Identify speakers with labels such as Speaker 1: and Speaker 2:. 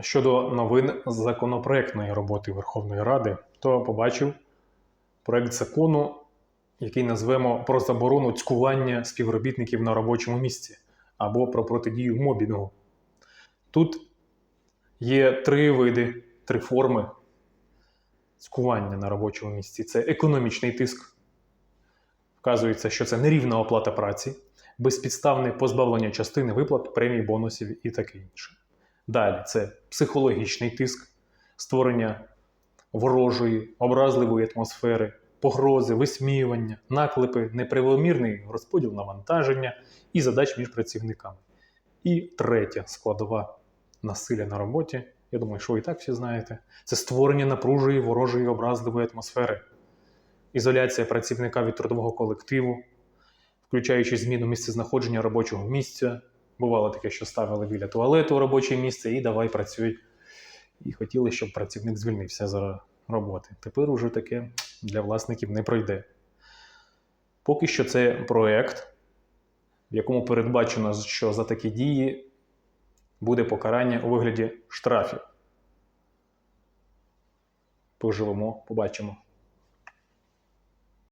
Speaker 1: Щодо новин законопроектної роботи Верховної Ради, то побачив проект закону, який назвемо про заборону цькування співробітників на робочому місці або про протидію мобінгу. Тут є три види, три форми цькування на робочому місці. Це економічний тиск. Вказується, що це нерівна оплата праці, безпідставне позбавлення частини виплат, премій, бонусів і таке інше. Далі це психологічний тиск, створення ворожої, образливої атмосфери, погрози, висміювання, наклепи, неправомірний розподіл навантаження і задач між працівниками. І третя складова насилля на роботі, я думаю, що ви і так всі знаєте, це створення напружої, ворожої, образливої атмосфери, ізоляція працівника від трудового колективу, включаючи зміну місцезнаходження робочого місця. Бувало таке, що ставили біля туалету робоче місце і давай працюй. І хотіли, щоб працівник звільнився з роботи. Тепер уже таке для власників не пройде. Поки що це проект, в якому передбачено, що за такі дії буде покарання у вигляді штрафів. Поживемо, побачимо.